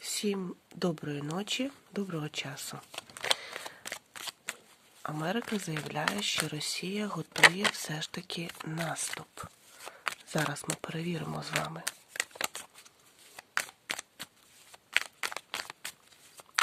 Всім доброї ночі, доброго часу. Америка заявляє, що Росія готує все ж таки наступ. Зараз ми перевіримо з вами.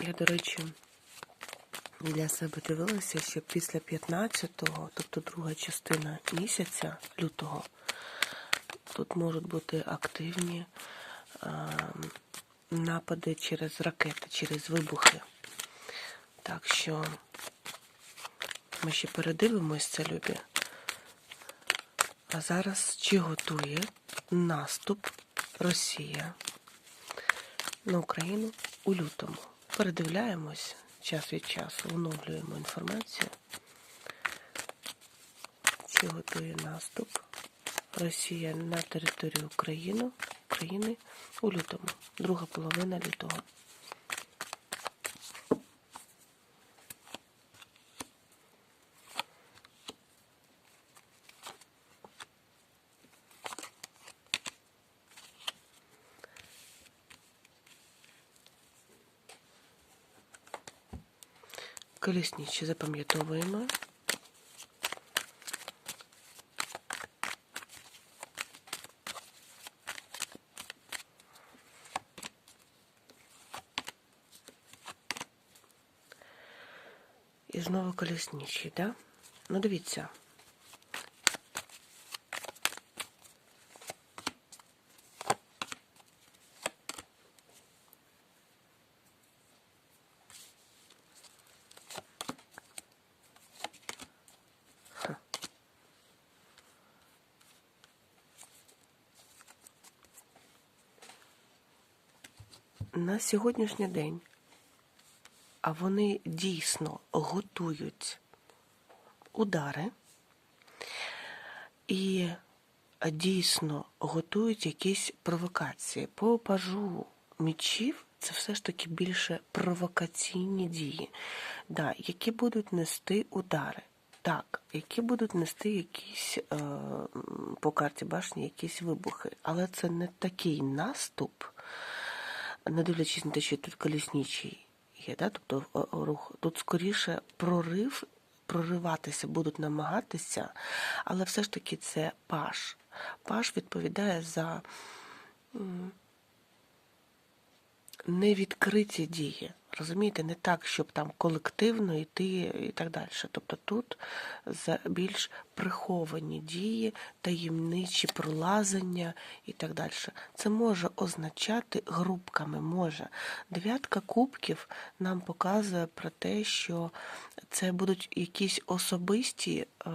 Я, до речі, для себе дивилася, що після 15-го, тобто друга частина місяця лютого, тут можуть бути активні е, напади через ракети, через вибухи. Так що ми ще передивимось це, любі. А зараз чи готує наступ Росія на Україну у лютому? Передивляємось час від часу, оновлюємо інформацію. Чи готує наступ Росія на територію України, України у лютому, друга половина лютого. Колісничі запам'ятовуємо. І знову колісничі, да? Ну, дивіться. На сьогоднішній день а вони дійсно готують удари і дійсно готують якісь провокації. По пажу мічів це все ж таки більше провокаційні дії, да, які будуть нести удари. Так, які будуть нести якісь е, по карті башні якісь вибухи. Але це не такий наступ, не дивлячись на те, що тут колісничий є, да? тобто рух. Тут скоріше прорив, прориватися будуть намагатися, але все ж таки це паш. Паш відповідає за невідкриті дії. Розумієте, не так, щоб там колективно йти і так далі. Тобто тут за більш приховані дії, таємничі пролазення і так далі. Це може означати групками, може. Дев'ятка кубків нам показує про те, що це будуть якісь особисті. Е,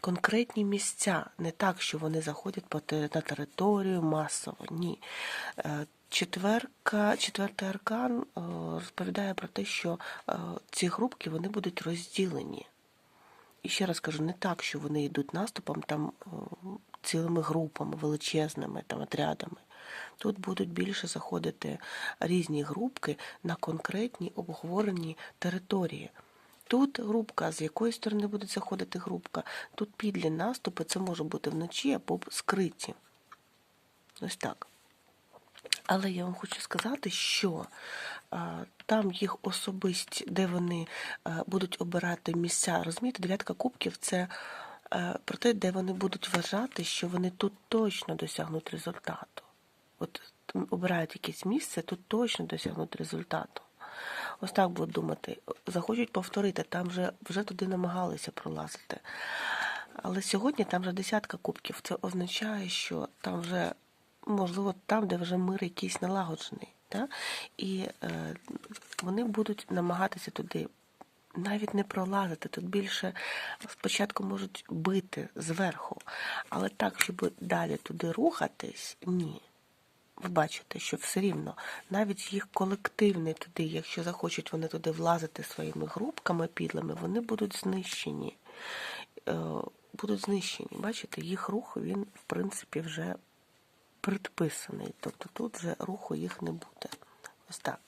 конкретні місця, не так, що вони заходять на територію масово. Ні. Четверка, четвертий аркан е, розповідає про те, що е, ці групки вони будуть розділені. І ще раз кажу, не так, що вони йдуть наступом там е, цілими групами, величезними там отрядами. Тут будуть більше заходити різні групки на конкретні обговорені території. Тут групка, з якої сторони буде заходити групка. Тут підлі наступи, це може бути вночі або скриті. Ось так. Але я вам хочу сказати, що там їх особисті, де вони будуть обирати місця. Розумієте, дев'ятка кубків це а, про те, де вони будуть вважати, що вони тут точно досягнуть результату. От обирають якесь місце, тут точно досягнуть результату. Ось так будуть думати. Захочуть повторити, там вже, вже туди намагалися пролазити. Але сьогодні там вже десятка кубків. Це означає, що там вже, можливо, там, де вже мир якийсь налагоджений. Да? І е, вони будуть намагатися туди навіть не пролазити. Тут більше спочатку можуть бити зверху. Але так, щоб далі туди рухатись, ні. Ви бачите, що все рівно навіть їх колективний туди, якщо захочуть вони туди влазити своїми групками підлими, вони будуть знищені. Е, Будуть знищені. Бачите, їх рух він, в принципі, вже предписаний. Тобто тут вже руху їх не буде. Ось так.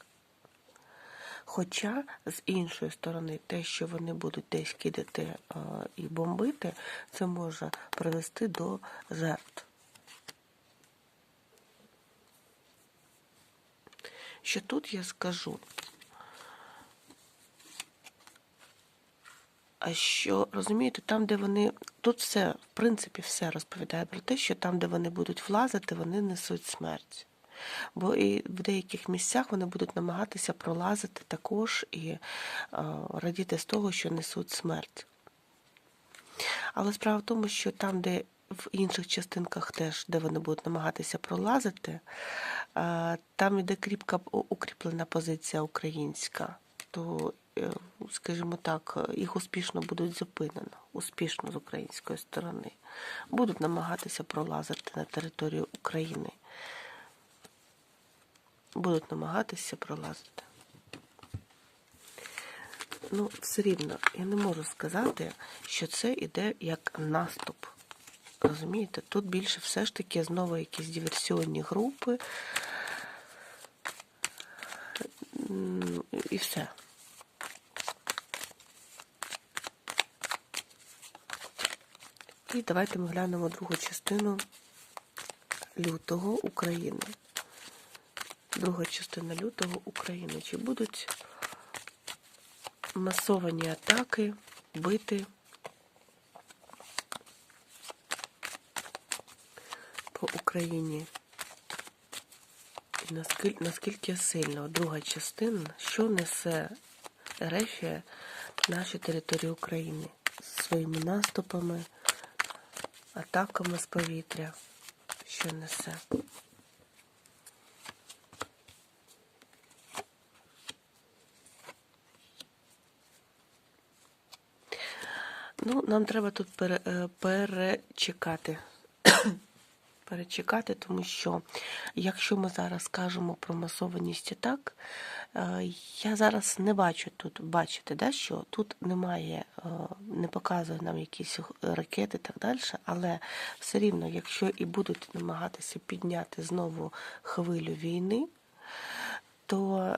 Хоча, з іншої сторони, те, що вони будуть десь кидати е, і бомбити, це може привести до жертв. що тут я скажу. Що розумієте, там, де вони тут все, в принципі, все розповідає про те, що там, де вони будуть влазити, вони несуть смерть. Бо і в деяких місцях вони будуть намагатися пролазити також і е, радіти з того, що несуть смерть. Але справа в тому, що там, де в інших частинках теж, де вони будуть намагатися пролазити, е, там іде кріпка укріплена позиція українська, то, скажімо так, їх успішно будуть зупинено, успішно з української сторони. Будуть намагатися пролазити на територію України. Будуть намагатися пролазити. Ну, все рівно, я не можу сказати, що це іде як наступ. Розумієте, тут більше все ж таки знову якісь диверсіонні групи. І все. І давайте ми глянемо другу частину лютого України. Друга частина лютого України. Чи будуть масовані атаки бити по Україні? І наскільки, наскільки сильно друга частина, що несе Ерефія наші території України своїми наступами, атаками з повітря, що несе? Ну, нам треба тут пере, е, перечекати. Перечекати, тому що якщо ми зараз кажемо про масованість атак, е, я зараз не бачу тут, бачите, да, що тут немає, е, не показує нам якісь ракети і так далі, але все рівно, якщо і будуть намагатися підняти знову хвилю війни, то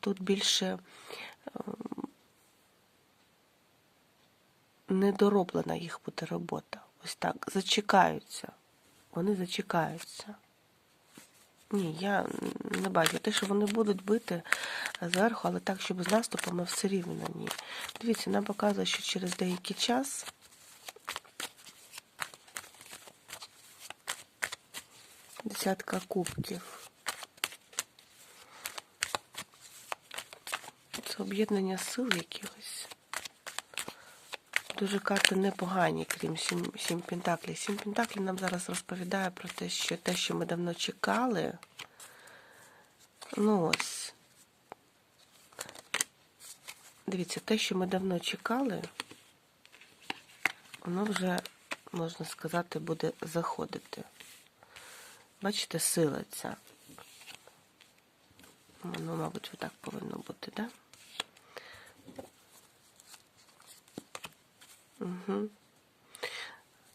тут більше недороблена їх буде робота. Ось так. Зачекаються. Вони зачекаються. Ні, я не бачу. Те, що вони будуть бити зверху, але так, щоб з наступами все рівно ні. Дивіться, нам показує, що через деякий час. Десятка кубків. Це об'єднання сил якихось. Дуже карти непогані, крім сім, сім Пентаклів. Сім Пентаклів нам зараз розповідає про те, що те, що ми давно чекали. Ну ось. Дивіться, те, що ми давно чекали, воно вже, можна сказати, буде заходити. Бачите, сила ця. Ну, мабуть, отак повинно бути, так? Да? Угу.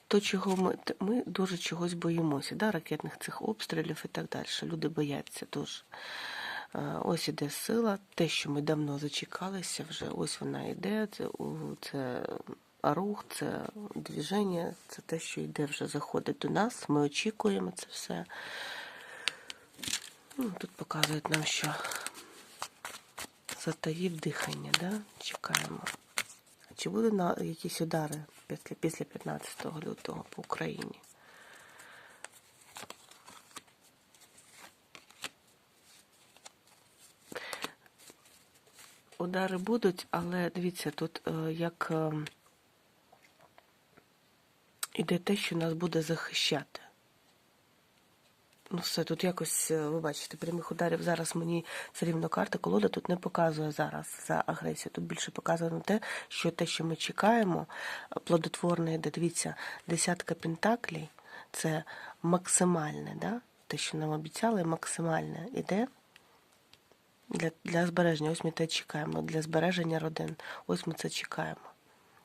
То, чого ми ми дуже чогось боїмося, да, ракетних цих обстрілів і так далі. Люди бояться дуже. Ось іде сила, те, що ми давно зачекалися, вже ось вона йде. Це це рух, це движення, це те, що йде, вже заходить до нас. Ми очікуємо це все. Ну, Тут показують нам, що затаїв дихання, да? чекаємо. Чи буде на якісь удари після після 15 лютого по Україні? Удари будуть, але дивіться, тут е, як е, іде те, що нас буде захищати. Ну, все, тут якось, е, ви бачите, прямих ударів зараз мені все рівно карта, колода тут не показує зараз за агресію. Тут більше показує на те, що те, що ми чекаємо, плодотворне йде. Дивіться, десятка пентаклей це максимальне, да? те, що нам обіцяли, максимальне іде для для збереження. Ось ми те чекаємо, для збереження родин. Ось ми це чекаємо.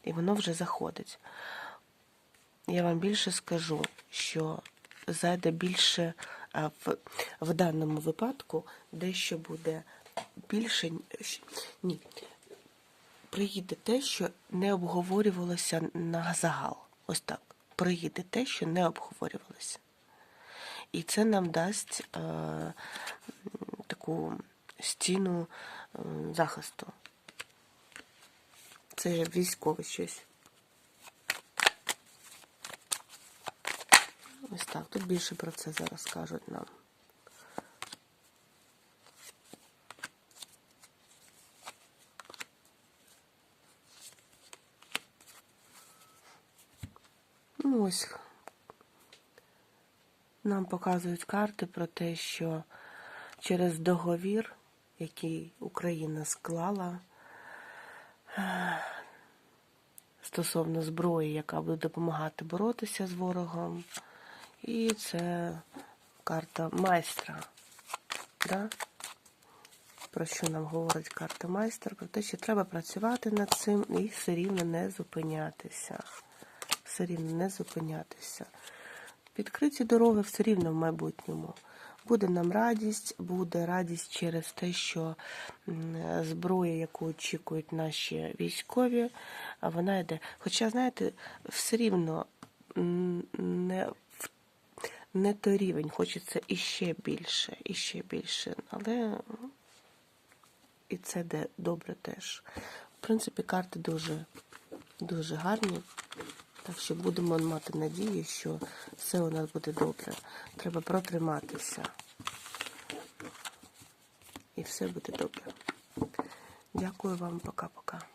І воно вже заходить. Я вам більше скажу, що зайде більше в, в даному випадку, дещо буде більше. Ні. Приїде те, що не обговорювалося на загал. Ось так. Приїде те, що не обговорювалося. І це нам дасть е, таку стіну е, захисту. Це військове щось. Ось так. Тут більше про це зараз кажуть нам. Ну, ось нам показують карти про те, що через договір, який Україна склала стосовно зброї, яка буде допомагати боротися з ворогом, і це карта майстра. Да? Про що нам говорить карта майстра? Про те, що треба працювати над цим і все рівно не зупинятися. Все рівно не зупинятися. Відкриті дороги все рівно в майбутньому. Буде нам радість, буде радість через те, що зброя, яку очікують наші військові, вона йде. Хоча, знаєте, все рівно не, не той рівень, хочеться іще більше, іще більше. Але і це де добре теж. В принципі, карти дуже, дуже гарні. Так що будемо мати надію, що все у нас буде добре. Треба протриматися. І все буде добре. Дякую вам, пока-пока.